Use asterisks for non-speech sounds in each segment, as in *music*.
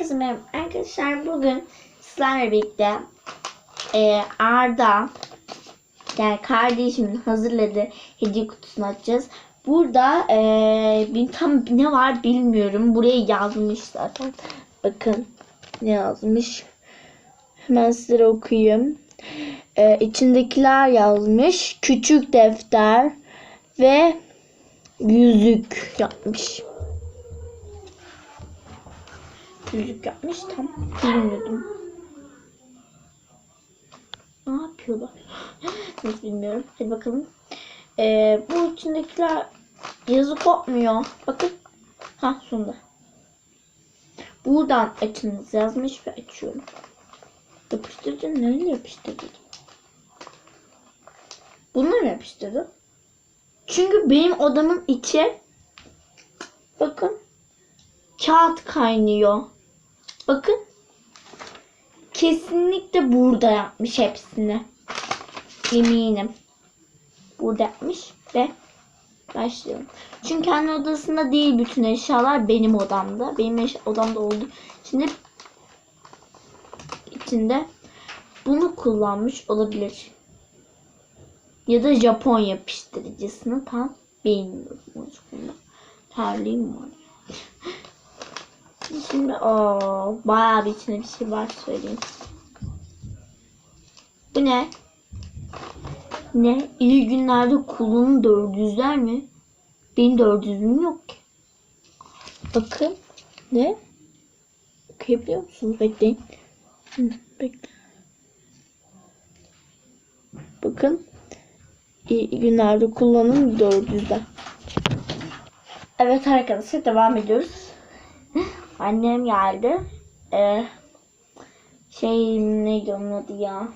Herkese arkadaşlar. Bugün sizlerle birlikte e, Arda yani kardeşimin hazırladığı hediye kutusunu açacağız. Burada e, tam ne var bilmiyorum. Buraya yazmış zaten. Bakın ne yazmış. Hemen size okuyayım. E, içindekiler yazmış. Küçük defter ve yüzük yapmış. Yüzük yapmış tam bilmiyordum. Ne yapıyorlar? *gasps* Nasıl bilmiyorum. Hadi bakalım. Ee, bu içindekiler yazı kopmuyor. Bakın. Ha sonunda. Buradan açınız yazmış ve açıyorum. Yapıştırıcı neyle yapıştırdı? Bununla mı yapıştırdı? Çünkü benim odamın içi bakın kağıt kaynıyor. Bakın. Kesinlikle burada yapmış hepsini. Eminim. Burada yapmış ve başlıyorum. Çünkü kendi odasında değil bütün eşyalar benim odamda. Benim odamda oldu. Şimdi içinde bunu kullanmış olabilir. Ya da Japon yapıştırıcısını tam bilmiyorum. O yüzden Terliğim var. Şimdi o bayağı bir içinde bir şey var söyleyeyim. Bu ne? Ne? İyi günlerde kullanın dördüzler mi? Benim dördüzüm yok ki. Bakın. Ne? Okuyabiliyor musunuz? Bekleyin. Hı, bekle. Bakın. İyi günlerde kullanın dördüzler. Evet arkadaşlar devam ediyoruz. Annem geldi. Ee, şey neydi onun ya.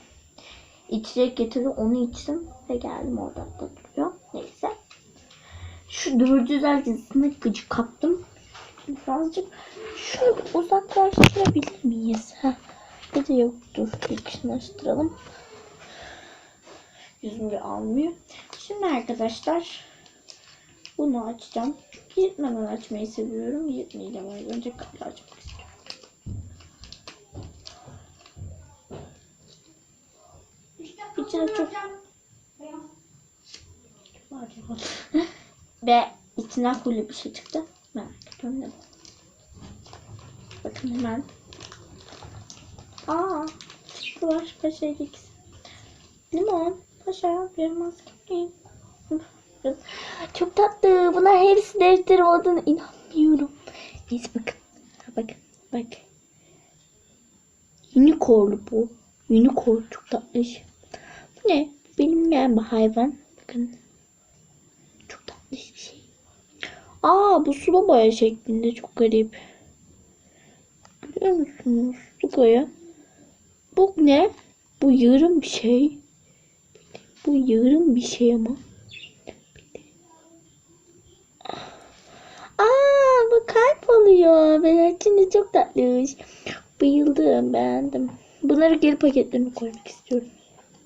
İçecek getirdi onu içtim ve geldim oradan da duruyor. Neyse. Şu dördüzler dizisine gıcık kaptım. Birazcık şöyle uzaklaştırabilir miyiz? Heh. Bir de yok dur yakınlaştıralım. Yüzümü almıyor. Şimdi arkadaşlar bunu açacağım. Yırtmadan açmayı seviyorum. Yırtmayacağım. Önce kapıyı açmak istiyorum. İçine çok *laughs* ve içinden full bir şey çıktı. Merak ediyorum ne. Bakın hemen. Aa, çıktılar. Paşa ikisi. Limon, paşa, yaramaz köpeğim. Çok tatlı. Bunlar hepsi defter olduğuna inanmıyorum. Neyse bakın. Bakın. Bak. Unicorn bu. Unicorn çok tatlı. Bu ne? Benim yani bir hayvan. Bakın. Çok tatlı bir şey. Aa bu sulu boya şeklinde çok garip. Görüyor musunuz? Sulu boya. Bu ne? Bu yarım bir şey. Bu yarım bir şey ama. Aa bu oluyor. Ben içinde çok tatlıymış. Bayıldım beğendim. Bunları geri paketlerine koymak istiyorum.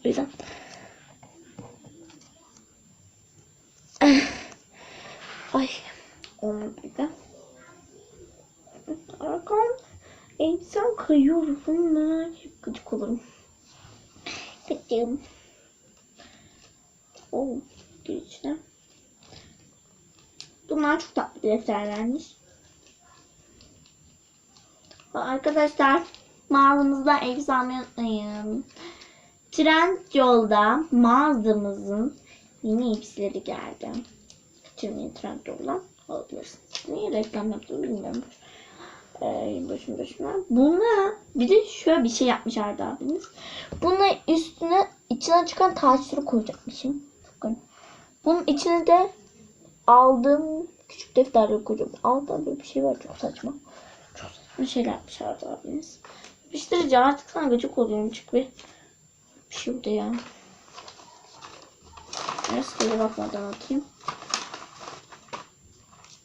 O yüzden. *sighs* Ay. Olmadı bir de. Arkam. Elbisem kayıyor. Bunlar hep gıcık olurum. Gıcığım. Oo. Gir içine. Bunlar çok tatlı defterlermiş. Arkadaşlar almayı unutmayın. Trend yolda mağazamızın yeni elbiseleri geldi. Kaçırmayın trend yolda alabilirsiniz. Niye reklam yaptım bilmiyorum. Ee, başım başına. Buna bir de şöyle bir şey yapmış Arda abimiz. Bunun üstüne içine çıkan taşları koyacakmışım. Bakın. Bunun içine de aldığım küçük defterleri koyacağım. Böyle bir şey var çok saçma. Saçma şeyler yapmışlardı abiniz. Yapıştırıcı artık sana gıcık oluyorum çık bir. Bir şey burada ya. Rastgele bakmadan atayım.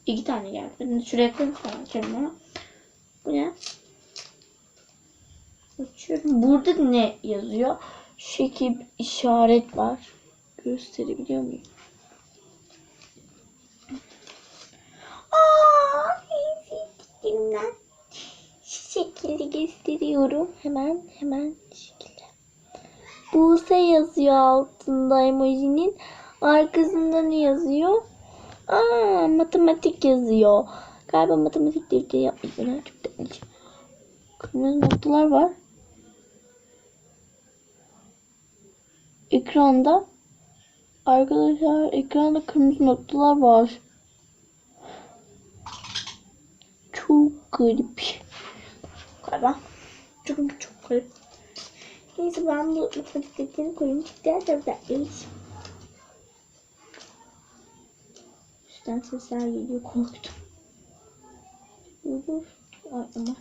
İki tane geldi. De şuraya koyayım sonra ama. Bu ne? Açıyorum. Burada ne yazıyor? Şekil işaret var. Gösterebiliyor muyum? Aa, en sevdiklerimden. Şu şekilde gösteriyorum. Hemen hemen şekilde. Buse yazıyor altında emojinin. Arkasında ne yazıyor? Aa, matematik yazıyor. Galiba matematik defteri yapmış. Ben çok demişim. Kırmızı noktalar var. Ekranda Arkadaşlar ekranda kırmızı noktalar var. Çok garip. Galiba. Çok çok garip. Neyse ben bu matematik defterini koyayım. Diğer tarafta evet. Üstten sesler geliyor. Korktum. Yürür. Ay aman.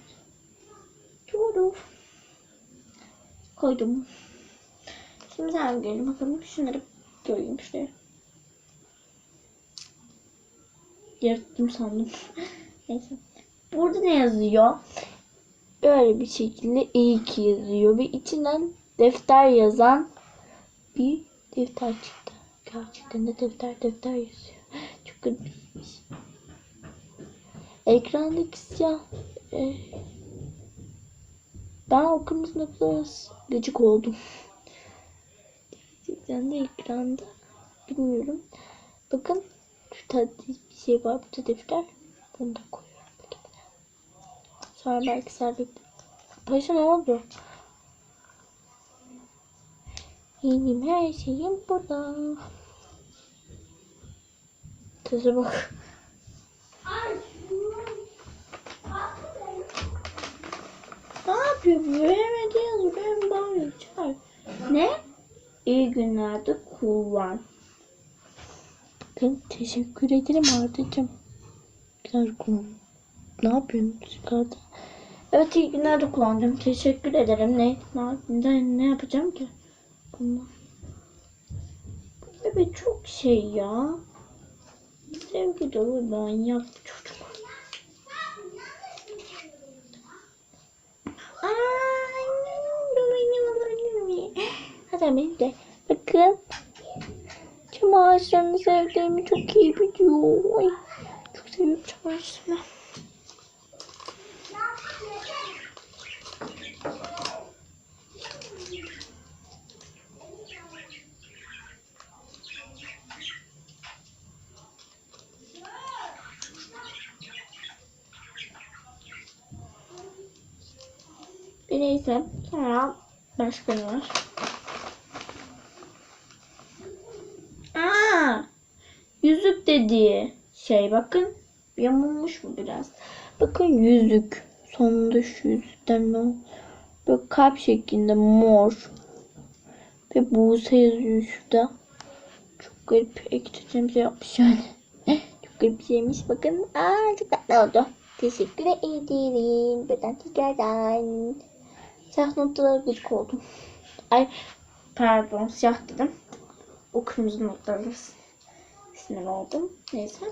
Yürür. Koydum. Şimdi sen gelin bakalım. Şunları koyayım şuraya. Yırttım sandım. *laughs* Neyse. Burada ne yazıyor? Böyle bir şekilde iyi ki yazıyor ve içinden defter yazan bir defter çıktı. Gerçekten de defter defter yazıyor. *gasps* Çok garipmiş. Ekrandaki siyah e, ben o kırmızı noktalara gıcık oldum. Gerçekten de ekranda bilmiyorum. Bakın şu tatlı bir şey var burada defter. Bunu da koyuyorum. Sonra belki servis. Paşa ne oldu? Benim her şeyim burada. Teze bak. Ne yapıyor bu? Yazıyor hem bağırıyor. Çağır. Ne? İyi günlerde kullan. Ben teşekkür ederim Arda'cığım. Güzel kullan. Ne yapıyorsun çıkardı? Evet iyi günlerde kullanacağım. Teşekkür ederim. Ne? Ne, ne, yapacağım ki? Bunlar. Bu bebek çok şey ya. Sevgi dolu manyak bir çocuk. Hadi benim de. Bakın. Çam ağaçlarını sevdiğimi çok iyi biliyor. Ay, çok seviyorum çam ağaçlarını. Neyse. Sonra başka ne var? Aa, yüzük dediği şey bakın. Yamulmuş mu biraz? Bakın yüzük. Sonunda şu yüzükten ne? Böyle kalp şeklinde mor. Ve Buse yazıyor şurada. Çok garip ekstrem şey yapmış yani. *laughs* çok garip bir şeymiş. Bakın. Aa çok tatlı oldu. Teşekkür ederim. Buradan tekrardan. Siyah noktalara gıcık oldum. Ay pardon siyah dedim. O kırmızı noktalara sinir oldum. Neyse.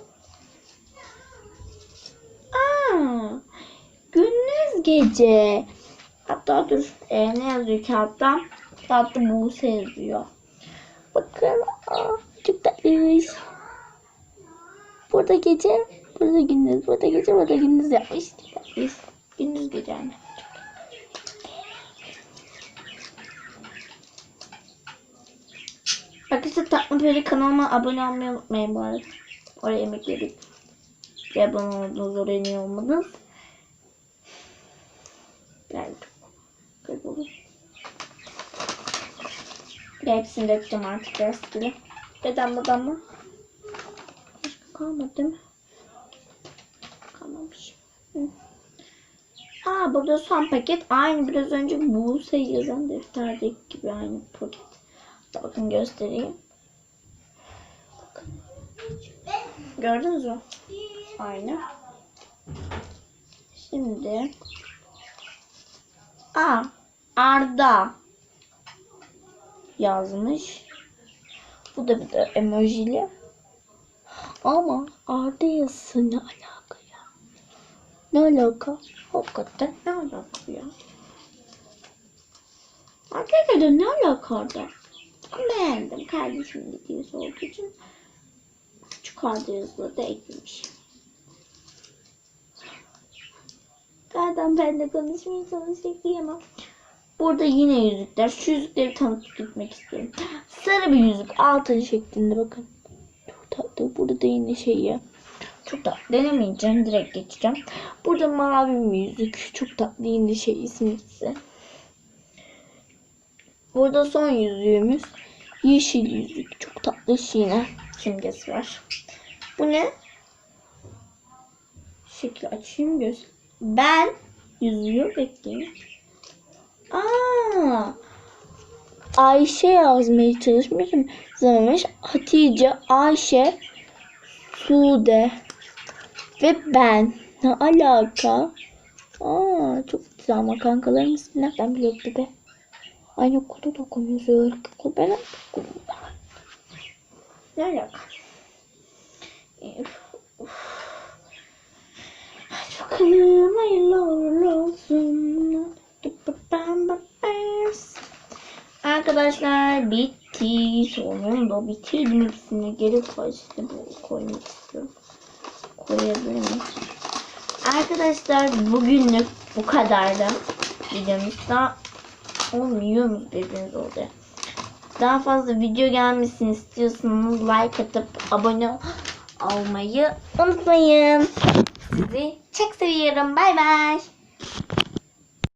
Aa, gündüz gece. Hatta dur e, ne yazıyor kağıtta? Kağıtta Buse yazıyor. Bakın aa, çok tatlıymış. Burada gece, burada gündüz, burada gece, burada gündüz yapmış. Tatlıyız. Gündüz gece yani. Arkadaşlar Tatlı Peri kanalıma abone olmayı unutmayın bu arada. Oraya yemek yedik. Bir abone oldunuz oraya niye olmadınız? Yani çok garip olur. Bir hepsini dökeceğim artık rastgele. Ve damla damla. Başka kalmadı değil mi? Kalmamış. Hı. Aa burada son paket. Aynı biraz önce Buse yazan defterdeki gibi aynı paket. Bakın göstereyim. Bakın. Gördünüz mü? Aynı. Şimdi Aa Arda yazmış. Bu da bir de emojili. Ama Arda yazısı ne alaka ya? Ne alaka? Hakikaten ne alaka ya? Arkadaşlar ne alaka Arda? Beğendim. Kardeşimin hediyesi olduğu için küçük Arda yazıları da eklemiş. Zaten ben de konuşmaya çalışayım ama. Burada yine yüzükler. Şu yüzükleri tanıtıp gitmek istiyorum. Sarı bir yüzük. Altın şeklinde bakın. Çok tatlı. Burada da yine şey ya. Çok tatlı. Denemeyeceğim. Direkt geçeceğim. Burada mavi bir yüzük. Çok tatlı. Yine şey ismisi. Burada son yüzüğümüz. Yeşil yüzük. Çok tatlı yine simgesi var. Bu ne? Şekli açayım göz. Ben yüzüğü bekleyeyim. Aa, Ayşe yazmaya çalışmışım. Zamanmış Hatice, Ayşe, Sude ve ben. Ne alaka? Aa, çok güzel ama kankalarım ismi nereden biliyordu be? Aynı okulda da okumuyoruz öyle okul. Ben okumuyorum. Ne alaka? Hadi bakalım hayırlı uğurlu olsun. Arkadaşlar bitti. Sonunda bitirdim hepsini. Geri kaçtı bu koymak istiyorum. Koyabilir miyim? Arkadaşlar bugünlük bu kadardı. Videomuz daha olmuyor birbiriniz oldu. Daha fazla video gelmesini istiyorsanız like atıp abone olmayı unutmayın. Sizi çok seviyorum. Bay bay.